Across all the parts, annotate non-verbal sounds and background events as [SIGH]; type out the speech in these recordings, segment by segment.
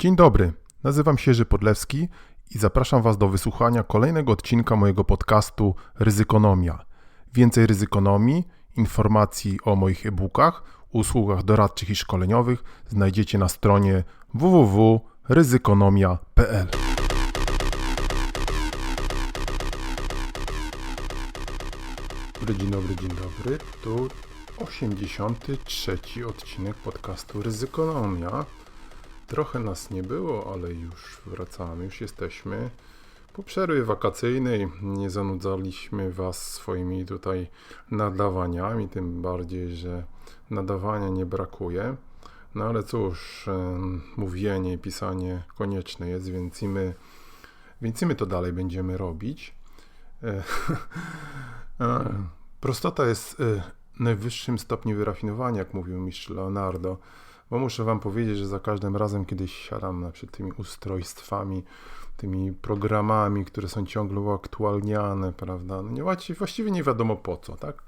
Dzień dobry, nazywam się Jerzy Podlewski i zapraszam Was do wysłuchania kolejnego odcinka mojego podcastu Ryzykonomia. Więcej ryzykonomii, informacji o moich e-bookach, usługach doradczych i szkoleniowych znajdziecie na stronie www.ryzykonomia.pl. Dzień dobry, dzień dobry. Tu 83 odcinek podcastu Ryzykonomia. Trochę nas nie było, ale już wracamy, już jesteśmy. Po przerwie wakacyjnej nie zanudzaliśmy Was swoimi tutaj nadawaniami, tym bardziej, że nadawania nie brakuje. No ale cóż, mówienie i pisanie konieczne jest, więc i my, więc i my to dalej będziemy robić. E, [LAUGHS] Prostota jest e, najwyższym stopniu wyrafinowania, jak mówił mistrz Leonardo. Bo muszę wam powiedzieć, że za każdym razem, kiedy siadam przykład tymi ustrojstwami, tymi programami, które są ciągle uaktualniane, prawda? No nie, właściwie- nie wiadomo po co, tak?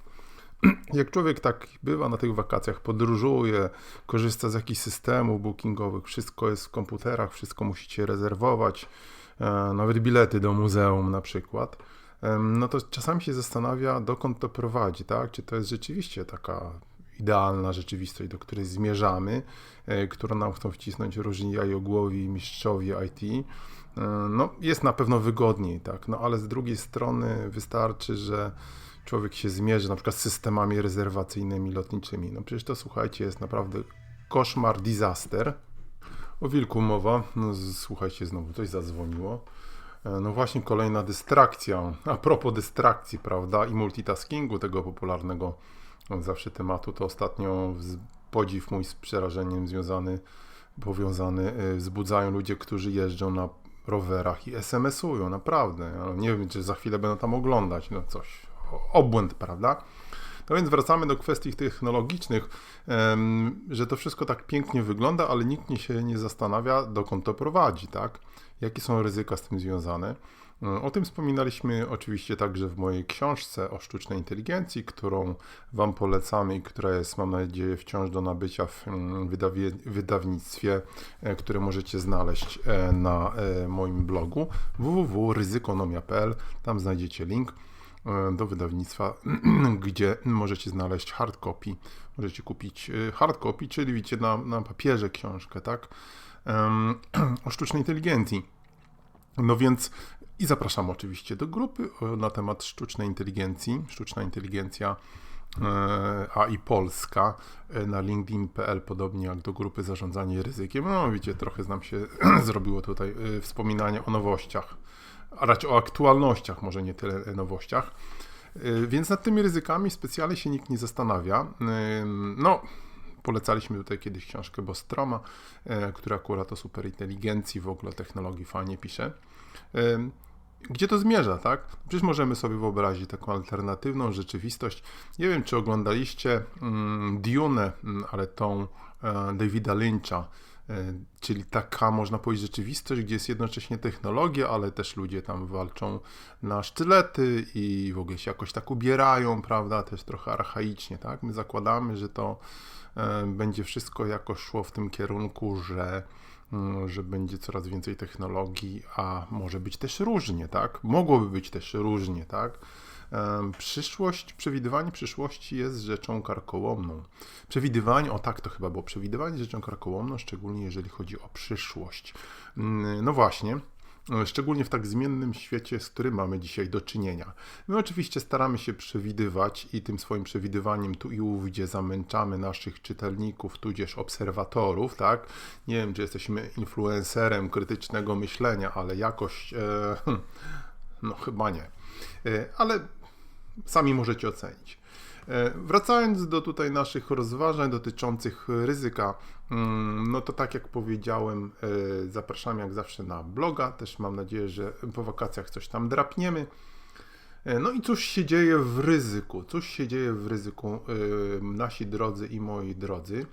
[CLEARS THROAT] Jak człowiek tak bywa na tych wakacjach, podróżuje, korzysta z jakichś systemów bookingowych, wszystko jest w komputerach, wszystko musicie rezerwować, e, nawet bilety do muzeum na przykład, no to czasami się zastanawia, dokąd to prowadzi, tak? Czy to jest rzeczywiście taka idealna rzeczywistość, do której zmierzamy, e, którą nam chcą wcisnąć różni jajogłowi i mistrzowie IT. No, jest na pewno wygodniej, tak, no ale z drugiej strony wystarczy, że człowiek się zmierzy na przykład z systemami rezerwacyjnymi lotniczymi. No przecież to, słuchajcie, jest naprawdę koszmar, disaster. O wilku mowa, no, słuchajcie, znowu coś zadzwoniło. E, No właśnie kolejna dystrakcja. A propos dystrakcji, prawda, i multitaskingu tego popularnego zawsze tematu, to ostatnio podziw mój z przerażeniem związany, powiązany, y, wzbudzają ludzie, którzy jeżdżą na rowerach i SMS-ują, naprawdę. Nie wiem, czy za chwilę będą tam oglądać, no coś, obłęd, prawda? No więc wracamy do kwestii technologicznych, że to wszystko tak pięknie wygląda, ale nikt nie się nie zastanawia, dokąd to prowadzi, tak? Jakie są ryzyka z tym związane? O tym wspominaliśmy oczywiście także w mojej książce o sztucznej inteligencji, którą Wam polecamy i która jest, mam nadzieję, wciąż do nabycia w mm, wydawnictwie, e, które możecie znaleźć e, na e, moim blogu www.ryzykonomia.pl. Tam znajdziecie link do wydawnictwa, [CLEARS THROAT] gdzie możecie znaleźć hard copy. Możecie kupić hard copy, czyli widzicie na, na papierze książkę, tak? [CLEARS THROAT] O sztucznej inteligencji. No więc i zapraszam oczywiście do grupy e, na temat sztucznej inteligencji, sztuczna inteligencja e, AI Polska e, na linkedin.pl, podobnie jak do grupy zarządzanie ryzykiem. No widzicie, trochę nam się [CLEARS THROAT] zrobiło tutaj wspominanie o nowościach, a raczej o aktualnościach, może nie tyle nowościach. Więc nad tymi ryzykami specjalnie się nikt nie zastanawia. No, Polecaliśmy tutaj kiedyś książkę Bostroma, która akurat o superinteligencji, w ogóle technologii fajnie pisze. Gdzie to zmierza, tak? Przecież możemy sobie wyobrazić taką alternatywną rzeczywistość. Nie wiem, czy oglądaliście mm, Dune, mm, ale tą e, Davida Lyncha, e, czyli taka, można powiedzieć, rzeczywistość, gdzie jest jednocześnie technologia, ale też ludzie tam walczą na sztylety i w ogóle się jakoś tak ubierają, prawda? Też trochę archaicznie, tak? My zakładamy, że to e, będzie wszystko jakoś szło w tym kierunku, że, że będzie coraz więcej technologii, a może być też różnie, tak? Mogłoby być też różnie, tak? Przyszłość, przewidywanie przyszłości jest rzeczą karkołomną. Przewidywanie, o tak to chyba było, przewidywanie jest rzeczą karkołomną, szczególnie jeżeli chodzi o przyszłość. Mm, No właśnie, szczególnie w tak zmiennym świecie, z którym mamy dzisiaj do czynienia. My oczywiście staramy się przewidywać i tym swoim przewidywaniem tu i ówdzie zamęczamy naszych czytelników, tudzież obserwatorów, tak? Nie wiem, czy jesteśmy influencerem krytycznego myślenia, ale jakoś, e, [LAUGHS] no chyba nie. E, ale sami możecie ocenić. E, Wracając do tutaj naszych rozważań dotyczących ryzyka, mm, no to tak jak powiedziałem, e, zapraszam jak zawsze na bloga. Też mam nadzieję, że po wakacjach coś tam drapniemy. E, No i cóż się dzieje w ryzyku? Cóż się dzieje w ryzyku, nasi drodzy i moi drodzy?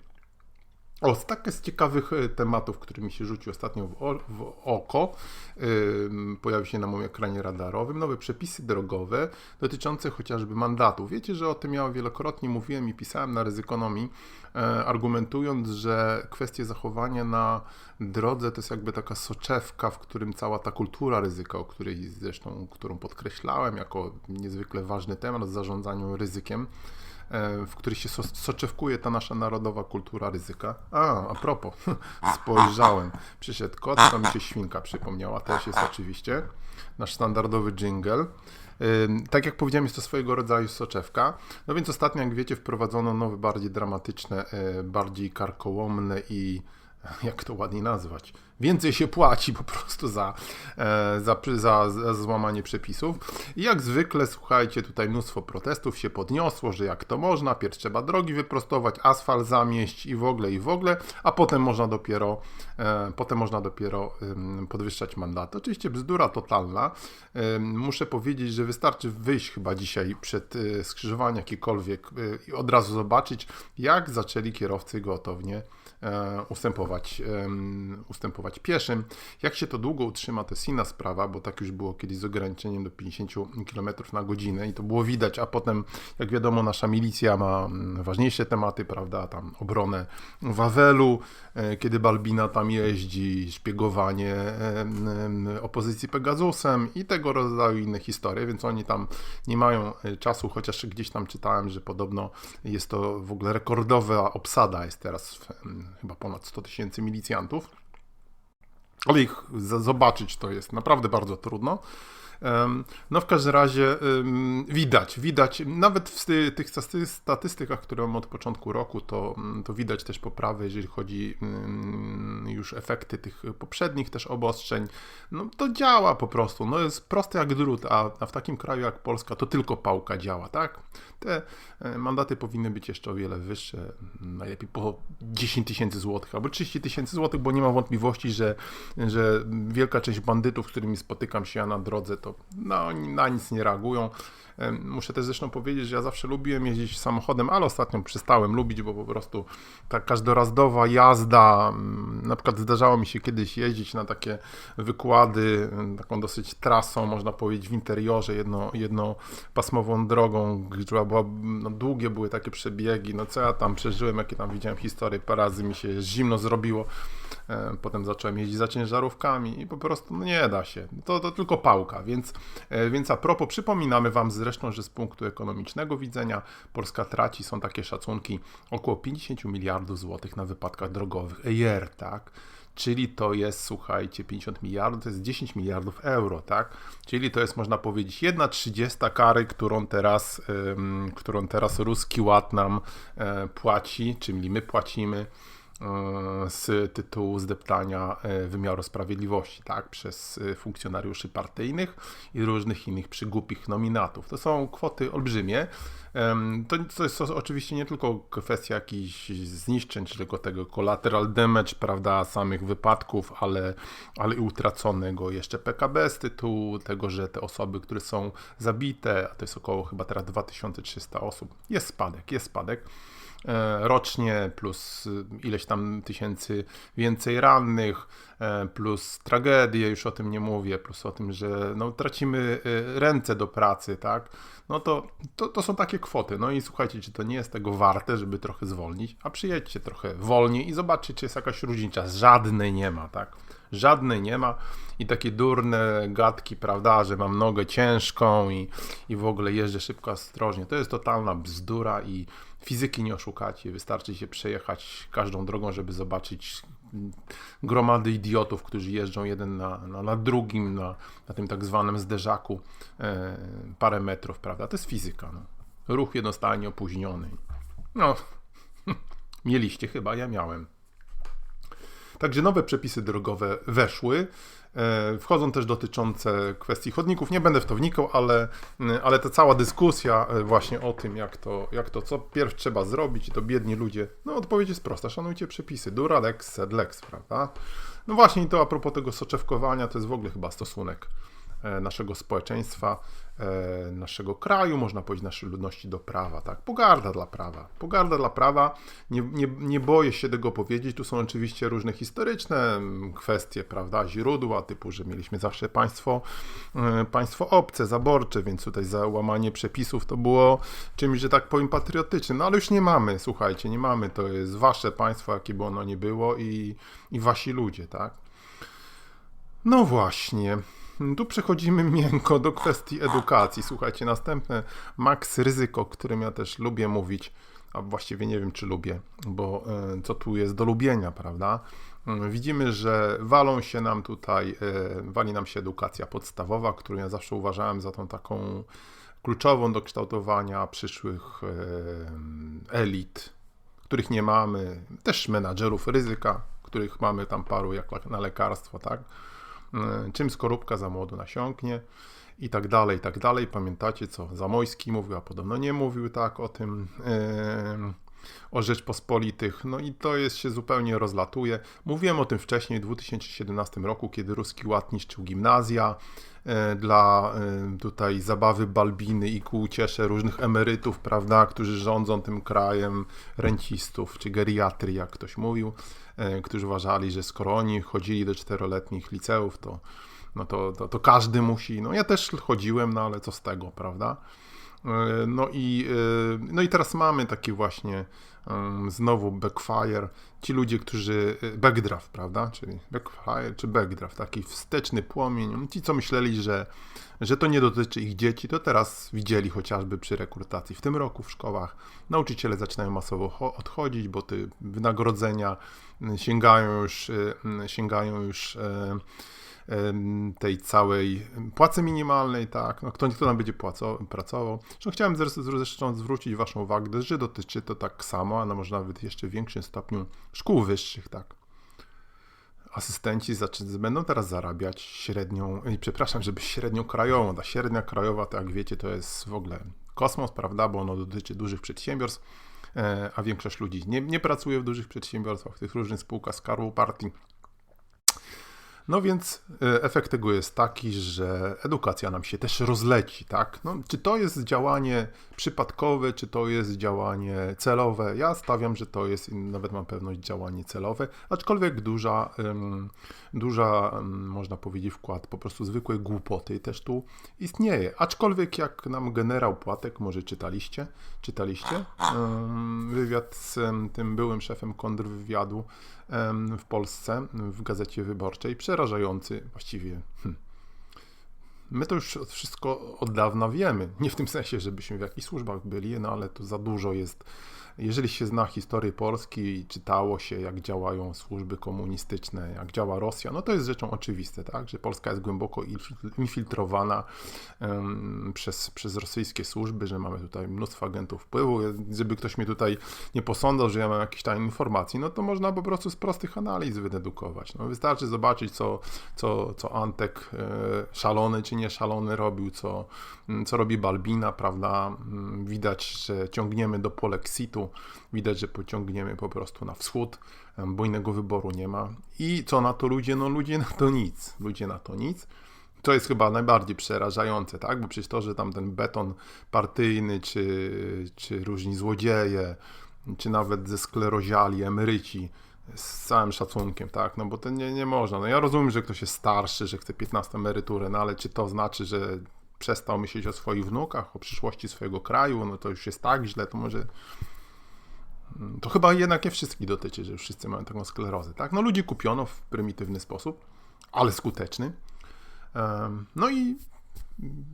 O, tak z ciekawych e, tematów, który mi się rzucił ostatnio w, o, w oko, yy, pojawił się na moim ekranie radarowym, nowe przepisy drogowe dotyczące chociażby mandatu. Wiecie, że o tym ja wielokrotnie mówiłem i pisałem na ryzykonomii, e, argumentując, że kwestie zachowania na drodze to jest jakby taka soczewka, w którym cała ta kultura ryzyka, o której zresztą, którą podkreślałem jako niezwykle ważny temat w zarządzaniu ryzykiem, w których się so, soczewkuje ta nasza narodowa kultura ryzyka. A, a propos, [LAUGHS] spojrzałem, przyszedł kot, to mi się świnka przypomniała, też jest oczywiście nasz standardowy jingle. Tak jak powiedziałem, jest to swojego rodzaju soczewka. No więc ostatnio, jak wiecie, wprowadzono nowe, bardziej dramatyczne, e, bardziej karkołomne i jak to ładnie nazwać, więcej się płaci po prostu za, e, za, za, za złamanie przepisów. I jak zwykle, słuchajcie, tutaj mnóstwo protestów się podniosło, że jak to można, pierw trzeba drogi wyprostować, asfalt zamieść i w ogóle, i w ogóle, a potem można dopiero, e, potem można dopiero podwyższać mandaty. Oczywiście bzdura totalna. Muszę powiedzieć, że wystarczy wyjść chyba dzisiaj przed e, skrzyżowaniem jakikolwiek i od razu zobaczyć, jak zaczęli kierowcy gotownie ustępować, ustępować pieszym. Jak się to długo utrzyma, to jest inna sprawa, bo tak już było kiedyś z ograniczeniem do 50 km na godzinę i to było widać, a potem, jak wiadomo, nasza milicja ma mm, ważniejsze tematy, prawda, tam obronę Wawelu, e, kiedy Balbina tam jeździ, szpiegowanie opozycji Pegasusem i tego rodzaju inne historie, więc oni tam nie mają e, czasu, chociaż gdzieś tam czytałem, że podobno jest to w ogóle rekordowa obsada, jest teraz chyba ponad 100 tysięcy milicjantów. Ale ich zobaczyć to jest naprawdę bardzo trudno. No w każdym razie widać, widać, nawet w tych statystykach, które mam od początku roku, to, mm, to widać też poprawę, jeżeli chodzi już efekty tych poprzednich też obostrzeń. No to działa po prostu, no jest proste jak drut, a, w takim kraju jak Polska to tylko pałka działa, tak? Te e, mandaty powinny być jeszcze o wiele wyższe, najlepiej po 10 tysięcy złotych albo 30 tysięcy złotych, bo nie mam wątpliwości, że, że wielka część bandytów, z którymi spotykam się ja na drodze, to no, na nic nie reagują. Muszę też zresztą powiedzieć, że ja zawsze lubiłem jeździć samochodem, ale ostatnio przestałem lubić, bo po prostu ta każdorazdowa jazda, mm, na przykład zdarzało mi się kiedyś jeździć na takie wykłady, taką dosyć trasą, można powiedzieć w interiorze, jedno, jednopasmową drogą, która była, no, długie były takie przebiegi, no co ja tam przeżyłem, jakie tam widziałem historie, parę razy mi się zimno zrobiło, potem zacząłem jeździć za ciężarówkami i po prostu no nie da się, to, to tylko pałka, więc, e, więc a propos, przypominamy Wam zresztą, że z punktu ekonomicznego widzenia Polska traci, są takie szacunki, około 50 miliardów złotych na wypadkach drogowych EIR, tak? Czyli to jest, słuchajcie, 50 miliardów, to jest 10 miliardów euro, tak? Czyli to jest, można powiedzieć, jedna trzydziesta kary, którą teraz, ym, którą teraz ruski ład nam y, płaci, czyli my płacimy E, z tytułu zdeptania e, wymiaru sprawiedliwości, tak, przez e, funkcjonariuszy partyjnych i różnych innych przygłupich nominatów. To są kwoty olbrzymie. To, to jest oczywiście nie tylko kwestia jakichś zniszczeń, czy tylko tego collateral damage, prawda, samych wypadków, ale, ale i utraconego jeszcze PKB z tytułu tego, że te osoby, które są zabite, a to jest około chyba teraz 2300 osób, jest spadek, jest spadek. E, rocznie, plus ileś tam tysięcy więcej rannych, e, plus tragedie, już o tym nie mówię, plus o tym, że no, tracimy e, ręce do pracy, tak? No to, to, to są takie kwoty. No i słuchajcie, czy to nie jest tego warte, żeby trochę zwolnić, a przyjedźcie trochę wolniej i zobaczcie, czy jest jakaś różnica. Żadnej nie ma, tak? Żadnej nie ma i takie durne gadki, prawda, że mam nogę ciężką i, i w ogóle jeżdżę szybko, ostrożnie. To jest totalna bzdura i fizyki nie oszukacie. Wystarczy się przejechać każdą drogą, żeby zobaczyć gromady idiotów, którzy jeżdżą jeden na, na, na drugim, na, na tym tak zwanym zderzaku e, parę metrów, prawda? To jest fizyka. No. Ruch jednostajnie opóźniony. No, [LAUGHS] mieliście chyba, ja miałem. Także nowe przepisy drogowe weszły. E, wchodzą też dotyczące kwestii chodników. Nie będę w to wnikał, ale, mm, ale ta cała dyskusja e, właśnie o tym, jak to, jak to co pierw trzeba zrobić, i to biedni ludzie, no odpowiedź jest prosta, szanujcie przepisy. Dura lex, sed lex, prawda? No właśnie, to a propos tego soczewkowania, to jest w ogóle chyba stosunek naszego społeczeństwa, e, naszego kraju, można powiedzieć naszej ludności do prawa, tak? Pogarda dla prawa. Pogarda dla prawa, nie, nie, nie boję się tego powiedzieć, tu są oczywiście różne historyczne mm, kwestie, prawda, źródła, typu, że mieliśmy zawsze państwo, e, państwo obce, zaborcze, więc tutaj załamanie przepisów to było czymś, że tak powiem, patriotycznym, no ale już nie mamy, słuchajcie, nie mamy, to jest wasze państwo, jakie by ono nie było i, i wasi ludzie, tak? No właśnie. Tu przechodzimy miękko do kwestii edukacji. Słuchajcie, następne Max Ryzyko, o którym ja też lubię mówić, a właściwie nie wiem, czy lubię, bo e, co tu jest do lubienia, prawda? E, widzimy, że walą się nam tutaj, e, wali nam się edukacja podstawowa, którą ja zawsze uważałem za tą taką kluczową do kształtowania przyszłych elit, których nie mamy, też menadżerów ryzyka, których mamy tam paru jak na lekarstwo, tak? E, czym skorupka za młodu nasiąknie i tak dalej, i tak dalej. Pamiętacie, co Zamojski mówił, a podobno nie mówił tak o tym, o Rzeczpospolitych. No i to jest, się zupełnie rozlatuje. Mówiłem o tym wcześniej, w 2017 roku, kiedy Ruski Ład niszczył gimnazja, dla e, tutaj zabawy balbiny i ku uciesze różnych emerytów, prawda, którzy rządzą tym krajem, rencistów czy geriatrii, jak ktoś mówił, e, którzy uważali, że skoro oni chodzili do czteroletnich liceów, to, no to, to, to każdy musi. No ja też chodziłem, no ale co z tego, prawda? No i, no i teraz mamy taki właśnie znowu backfire. Ci ludzie, którzy. Y, backdraft, prawda? Czyli backfire czy backdraft, taki wsteczny płomień. Ci, co myśleli, że, że to nie dotyczy ich dzieci, to teraz widzieli chociażby przy rekrutacji w tym roku w szkołach. Nauczyciele zaczynają masowo odchodzić, bo te wynagrodzenia sięgają już, sięgają już tej całej płacy minimalnej, tak, no kto, kto nam będzie płaco, pracował. Zresztą chciałem zresztą zwrócić Waszą uwagę, że dotyczy to tak samo, a no może nawet jeszcze w większym stopniu szkół wyższych, tak. Asystenci będą teraz zarabiać średnią, przepraszam, żeby średnią krajową. Ta średnia krajowa, to jak wiecie, to jest w ogóle kosmos, prawda, bo ono dotyczy dużych przedsiębiorstw, e, a większość ludzi nie, nie pracuje w dużych przedsiębiorstwach, w tych różnych spółkach Skarbu Partii no więc e, efekt tego jest taki, że edukacja nam się też rozleci, tak? No, czy to jest działanie przypadkowe, czy to jest działanie celowe? Ja stawiam, że to jest, nawet mam pewność, działanie celowe, aczkolwiek duża, duża, można powiedzieć, wkład po prostu zwykłej głupoty też tu istnieje. Aczkolwiek jak nam generał Płatek, może czytaliście, czytaliście wywiad z tym byłym szefem kontrwywiadu, w Polsce, w Gazecie Wyborczej, przerażający właściwie. Hm. My to już wszystko od dawna wiemy. Nie w tym sensie, żebyśmy w jakichś służbach byli, no ale to za dużo jest jeżeli się zna historię Polski i czytało się, jak działają służby komunistyczne, jak działa Rosja, no to jest rzeczą oczywiste, tak, że Polska jest głęboko infiltrowana um, przez, przez rosyjskie służby, że mamy tutaj mnóstwo agentów wpływu. Żeby ktoś mnie tutaj nie posądzał, że ja mam jakieś tam informacji, no to można po prostu z prostych analiz wydedukować. No, wystarczy zobaczyć, co, co, co Antek e, szalony czy nie szalony robił, co, co robi Balbina, prawda? Mm, widać, że ciągniemy do polexitu, widać, że pociągniemy po prostu na wschód, bo innego wyboru nie ma. I co na to ludzie? No ludzie na to nic. Ludzie na to nic. To jest chyba najbardziej przerażające, tak? Bo przecież to, że tam ten beton partyjny, czy, czy różni złodzieje, czy nawet ze skleroziali, emeryci, z całym szacunkiem, tak? No bo to nie, nie można. No ja rozumiem, że ktoś jest starszy, że chce 15 emeryturę, no ale czy to znaczy, że przestał myśleć o swoich wnukach, o przyszłości swojego kraju, no to już jest tak źle, to może to chyba jednak nie wszystkich dotyczy, że wszyscy mają taką sklerozę, tak? No ludzi kupiono w prymitywny sposób, ale skuteczny. No i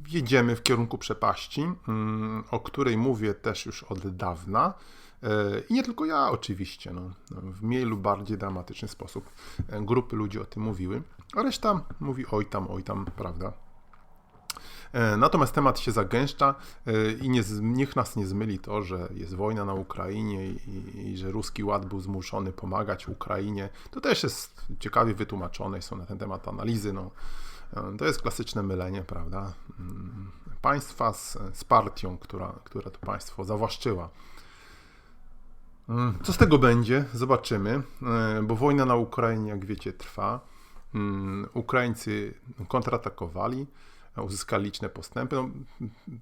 jedziemy w kierunku przepaści, mm, o której mówię też już od dawna. E, I nie tylko ja oczywiście, no, w mniej lub bardziej dramatyczny sposób e, grupy ludzi o tym mówiły, a reszta mówi oj tam, oj tam, prawda? E, natomiast temat się zagęszcza e, i nie, niech nas nie zmyli to, że jest wojna na Ukrainie i, i, że ruski ład był zmuszony pomagać Ukrainie. To też jest ciekawie wytłumaczone, są na ten temat analizy. No. E, to jest klasyczne mylenie, prawda? Mm, państwa z, z partią, która, która to państwo zawłaszczyła. Mm, co z tego będzie? Zobaczymy, bo wojna na Ukrainie, jak wiecie, trwa. Mm, Ukraińcy kontratakowali. Uzyskali liczne postępy. No,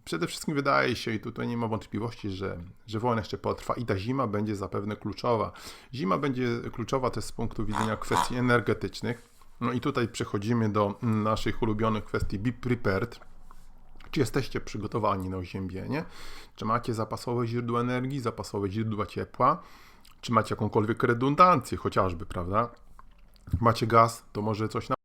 przede wszystkim wydaje się, i tutaj nie ma wątpliwości, że, że wojna jeszcze potrwa i ta zima będzie zapewne kluczowa. Zima będzie kluczowa też z punktu widzenia kwestii energetycznych. No i tutaj przechodzimy do naszych ulubionych kwestii Be Prepared. Czy jesteście przygotowani na oziębienie? Czy macie zapasowe źródła energii, zapasowe źródła ciepła? Czy macie jakąkolwiek redundancję chociażby, prawda? Macie gaz, to może coś na